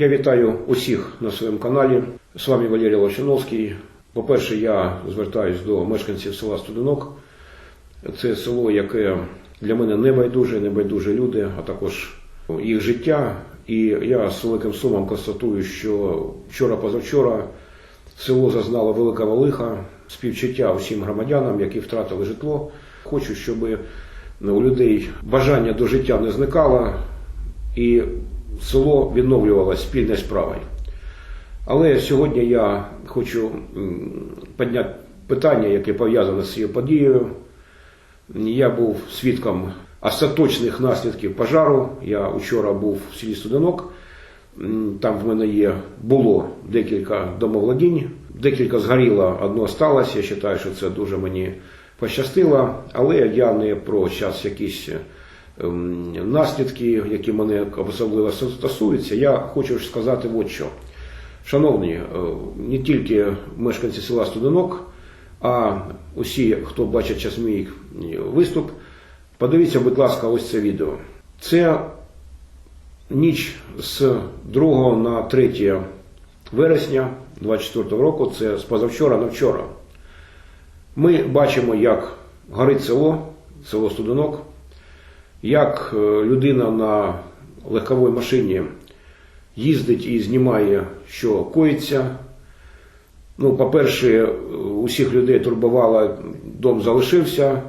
Я вітаю усіх на своєму каналі. З вами Валерій Лощановський. По-перше, я звертаюсь до мешканців села Студенок. Це село, яке для мене не байдуже, не люди, а також їх життя. І я з великим сумом констатую, що вчора-позавчора село зазнало великого лиха, співчуття усім громадянам, які втратили житло. Хочу, щоб у людей бажання до життя не зникало і село відновлювалося спільною справою. Але сьогодні я хочу підняти питання, яке пов'язане з цією подією. Я був свідком остаточних наслідків пожару. Я вчора був в селі Студенок. Там в мене є було декілька домовладінь, декілька згоріло, одно сталося. Я вважаю, що це дуже мені пощастило. Але я не про час якісь наслідки, які мене особливо стосуються. Я хочу сказати от що. Шановні, е, не тільки мешканці села Студенок, а усі, хто бачить час мій виступ, подивіться, будь ласка, ось це відео. Це ніч з 2 на 3 вересня 24 року, це з позавчора на вчора. Ми бачимо, як горить село, село Студенок, як е, людина на легковій машині їздить і знімає, що коїться. Ну, по-перше, усіх людей турбувало, дом залишився,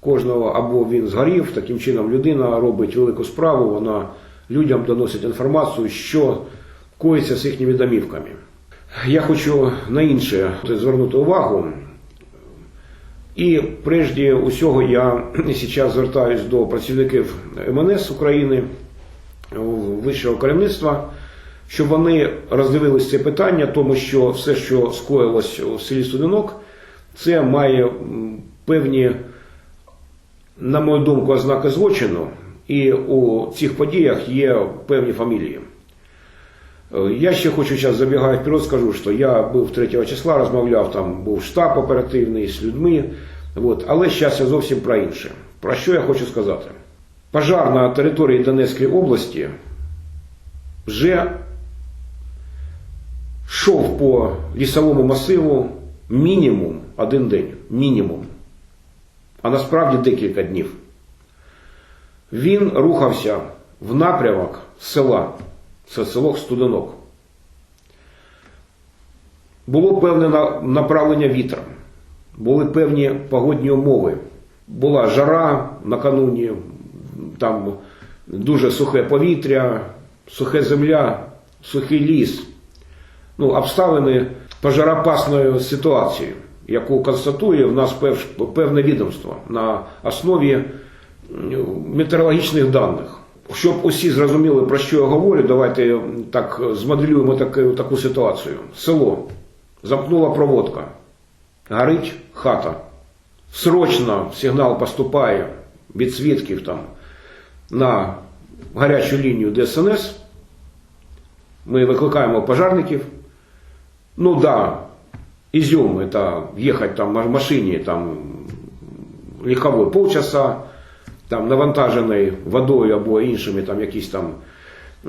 кожного або він згорів. Таким чином людина робить велику справу, вона людям доносить інформацію, що коїться з їхніми домівками. Я хочу на інше звернути увагу. І прежде усього я зараз звертаюся до працівників МНС України, вищого керівництва, щоб вони роздивились це питання, тому що все, що скоїлось у селі Студенок, це має певні, на мою думку, ознаки злочину, і у цих подіях є певні фамілії. Е, Я ще хочу зараз забігати вперед, скажу, що я був 3 числа, розмовляв, там був штаб оперативний з людьми. От. Але зараз я зовсім про інше. Про що я хочу сказати? Пожар на території Донецької області вже йшов по лісовому масиву мінімум один день. Мінімум. А насправді декілька днів. Він рухався в напрямок села. Село Студенок. Було певне направлення вітра, були певні погодні умови. Була жара накануні, там дуже сухе повітря, сухе земля, сухий ліс. Ну, обставини пожаропасної ситуації, яку констатує в нас певне відомство на основі метеорологічних даних. Щоб усі зрозуміли, про що я говорю, давайте так змоделюємо таку, таку ситуацію. Село. Замкнула проводка. Горить хата. Срочно сигнал поступає від свідків там на гарячу лінію ДСНС. Ми викликаємо пожарників. Ну да, Изюм, это ехать там на машине там легковой полчаса, там навантажений водою або іншими там якісь там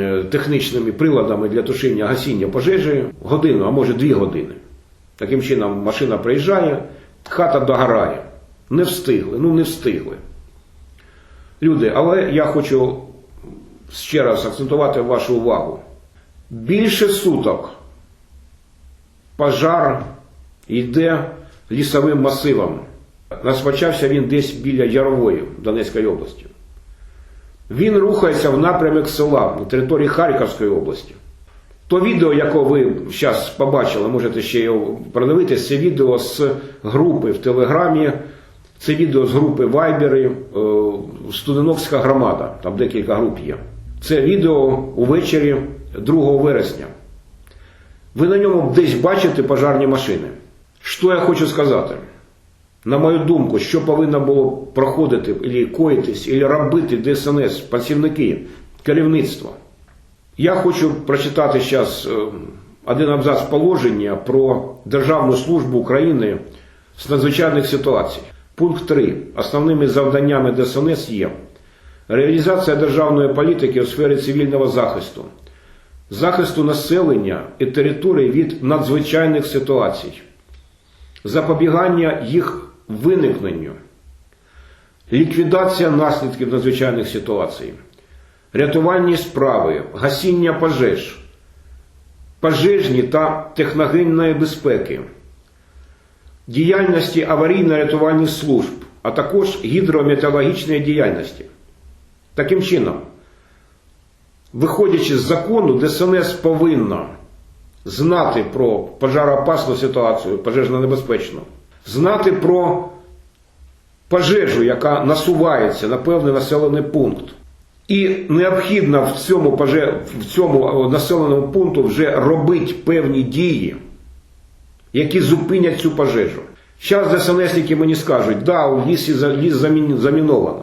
е, технічними приладами для тушіння гасіння пожежі годину, а може дві години. Таким чином машина приїжджає, хата догорає. Не встигли, ну не встигли. Люди, але я хочу ще раз акцентувати вашу увагу. Більше суток пожар йде лісовим масивом. Розпочався він десь біля Ярової Донецької області. Він рухається в напрямок села на території Харківської області. То відео, яке ви зараз побачили, можете ще його продивитися, це відео з групи в Телеграмі, це відео з групи Вайбери, е, Студеновська громада, там декілька груп є. Це відео увечері 2 вересня. Ви на ньому десь бачите пожарні машини. Що я хочу сказати? На мою думку, що повинно було проходити, і коїтись, і робити ДСНС, працівники, керівництво. Я хочу прочитати зараз один абзац положення про Державну службу України з надзвичайних ситуацій. Пункт 3. Основними завданнями ДСНС є реалізація державної політики у сфері цивільного захисту, захисту населення і території від надзвичайних ситуацій, запобігання їх виникненню, ліквідація наслідків надзвичайних ситуацій, рятувальні справи, гасіння пожеж, пожежні та техногенної безпеки, діяльності аварійно-рятувальних служб, а також гідрометеорологічної діяльності. Таким чином, виходячи з закону, ДСНС повинна знати про пожароопасну ситуацію, пожежно небезпечну, знати про пожежу, яка насувається на певний населений пункт. І необхідно в цьому, поже- в цьому населеному пункту вже робити певні дії, які зупинять цю пожежу. Зараз ДСНСники мені скажуть, да, у лісі ліс замін- заміновано.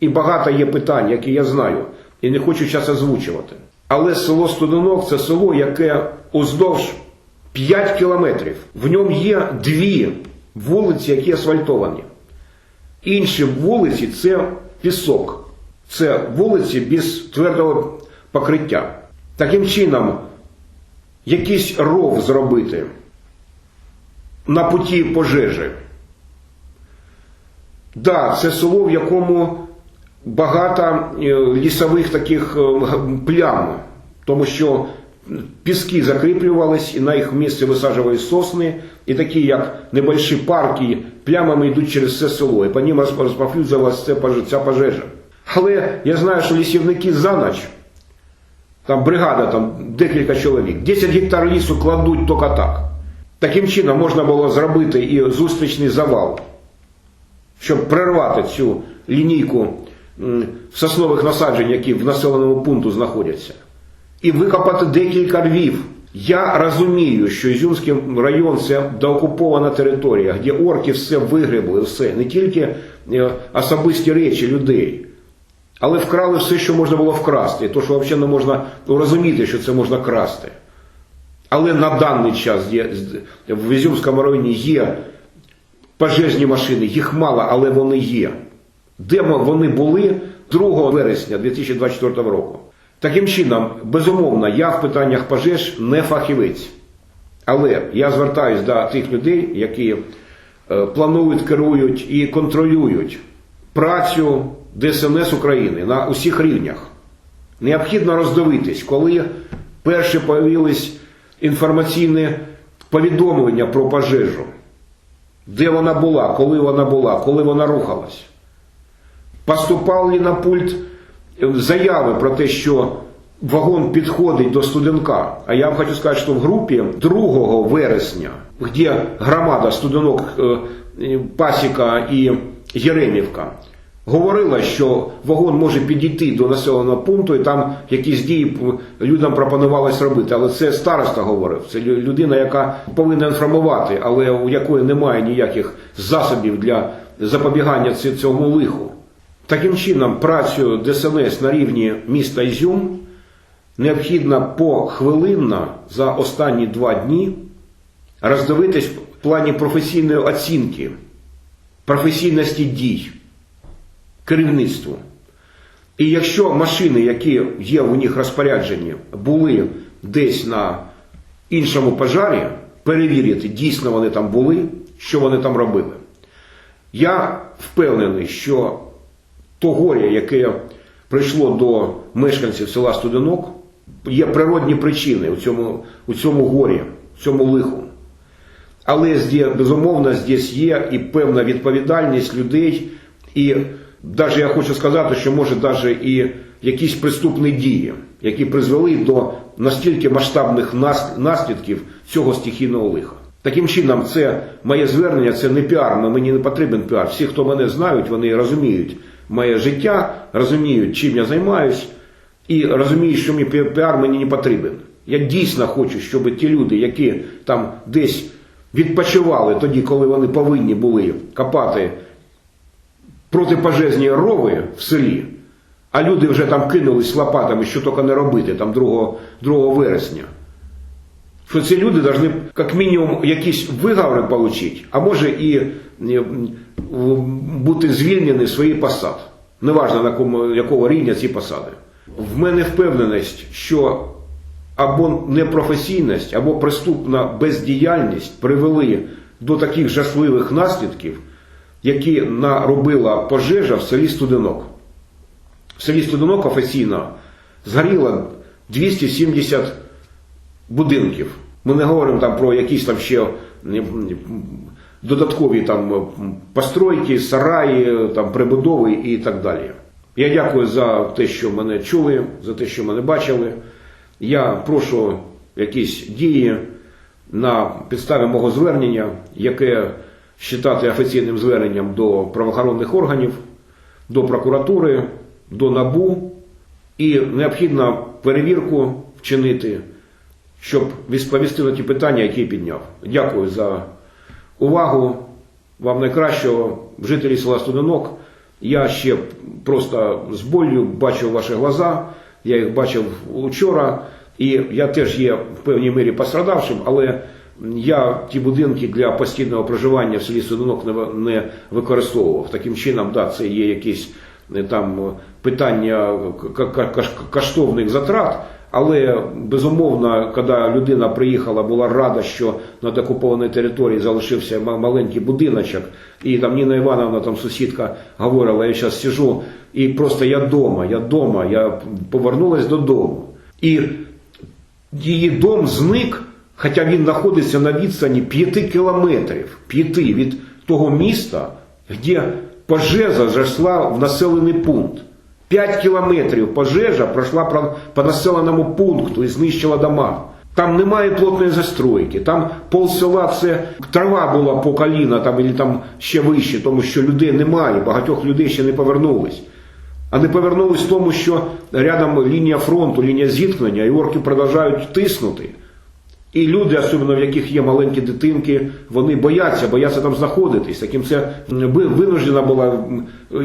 І багато є питань, які я знаю, і не хочу зараз озвучувати. Але село Студенок це село, яке уздовж 5 кілометрів. В ньому є дві вулиці, які асфальтовані. Інші вулиці це пісок. Це вулиці без твердого покриття. Таким чином, якийсь ров зробити на путі пожежі. Да, це село, в якому багато е, лісових таких е, плям, тому що піски закріплювались, і на їх місці висаджували сосни, і такі, як небольші парки, плямами йдуть через все село, і по ним розповсюджувалася ця пожежа. Але я знаю, що лісівники за ніч, там бригада, там декілька чоловік, 10 гектар лісу кладуть тільки так. Таким чином можна було зробити і зустрічний завал щоб прервати цю лінійку соснових насаджень, які в населеному пункту знаходяться, і викопати декілька рвів. Я розумію, що Ізюмський район це деокупована територія, де орки все вигребли, все, не тільки е, особисті речі людей, але вкрали все, що можна було вкрасти. То, що взагалі не можна розуміти, що це можна красти. Але на даний час є, в Ізюмському районі є пожежні машини, їх мало, але вони є. Де вони були 2 вересня 2024 року. Таким чином, безумовно, я в питаннях пожеж не фахівець. Але я звертаюся до тих людей, які е, планують, керують і контролюють працю ДСНС України на усіх рівнях. Необхідно роздивитись, коли перші появились інформаційні повідомлення про пожежу. Де вона була, коли вона була, коли вона рухалась. Поступали на пульт заяви про те, що вагон підходить до студенка. А я вам хочу сказати, що в групі 2 вересня, де громада студенок е, Пасіка і Єремівка, говорила, що вагон може підійти до населеного пункту, і там якісь дії людям пропонувалось робити. Але це староста говорив. Це людина, яка повинна інформувати, але у якої немає ніяких засобів для запобігання цьому лиху. Таким чином, працю ДСНС на рівні міста Ізюм необхідно похвилинно за останні два дні роздивитись в плані професійної оцінки, професійності дій керівництву. І якщо машини, які є у них розпоряджені, були десь на іншому пожарі, перевірити, дійсно вони там були, що вони там робили. Я впевнений, що то горе, яке прийшло до мешканців села Студенок, є природні причини у цьому, у цьому горі, у цьому лиху. Але безумовно, здесь є і певна відповідальність людей, і навіть я хочу сказати, що може навіть і якісь преступні дії, які призвели до настільки масштабних наслідків цього стихійного лиха. Таким чином, це моє звернення, це не піар, мені не потрібен піар. Всі, хто мене знають, вони розуміють моє життя, розуміють, чим я займаюсь, і розуміють, що пі- піар мені не потрібен. Я дійсно хочу, щоб ті люди, які там десь відпочивали тоді, коли вони повинні були копати протипожежні рови в селі, а люди вже там кинулись лопатами, що тільки не робити, там 2, 2 вересня. Що ці люди повинні, як мінімум, якісь виговори отримати, а може і е, бути звільнені своїх посад. Неважно на кому, якого рівня ці посади. В мене впевненість, що або непрофесійність, або преступна бездіяльність привели до таких жахливих наслідків, які наробила пожежа в селі Студенок. В селі Студенок офіційно згоріло 270 будинків. Ми не говоримо там про якісь там ще додаткові там постройки, сараї, там прибудови і так далі. Я дякую за те, що мене чули, за те, що мене бачили. Я прошу якісь дії на підставі мого звернення, яке вважати офіційним зверненням до правоохоронних органів, до прокуратури, до НАБУ і необхідно перевірку вчинити, щоб відповісти на ті питання, які підняв. Дякую за увагу. Вам найкращого, жителі села Студенок. Я ще просто з болью бачив ваші глаза, я їх бачив учора, і я теж є в певній мірі пострадавшим, але я ті будинки для постійного проживання в селі Студенок не, використовував. Таким чином, да, це є якісь е, там питання к- каш- коштовних затрат. Але безумовно, коли людина приїхала, була рада, що на окупованій території залишився маленький будиночок, і там Ніна Івановна, там сусідка, говорила, я зараз сижу, і просто я вдома, я вдома, я повернулась додому. І її дом зник, хоча він знаходиться на відстані 5 кілометрів, 5 від того міста, де пожежа зайшла в населений пункт. 5 кілометрів пожежа пройшла по населеному пункту і знищила дома. Там немає плотної застройки, там пол села це трава була по коліна, там, і там ще вище, тому що людей немає, багатьох людей ще не повернулись. А не повернулись тому, що рядом лінія фронту, лінія зіткнення, і орки продовжують тиснути. І люди, особливо в яких є маленькі дитинки, вони бояться, бояться там знаходитись. Таким це винуждена була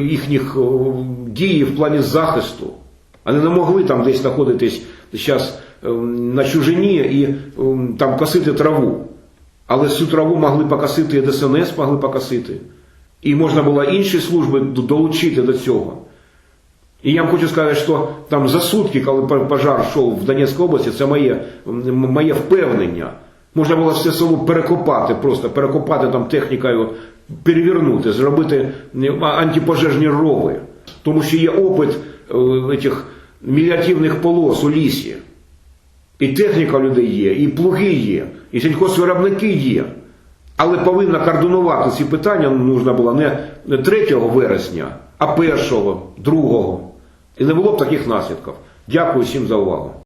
їхніх о, дій в плані захисту. Вони не могли там десь знаходитись зараз на чужині і ем, там косити траву. Але цю траву могли покосити і ДСНС могли покосити. І можна було інші служби долучити до цього. І я вам хочу сказати, що там за сутки, коли пожар йшов в Донецькій області, це моє, моє впевнення. Можна було все село перекопати, просто перекопати там технікою, перевернути, зробити антипожежні рови. Тому що є опит цих міліативних полос у лісі. І техніка людей є, і плуги є, і сільхозвиробники є. Але повинна координувати ці питання нужна була не 3 вересня, а 1, 2. І не було б таких наслідків. Дякую всім за увагу.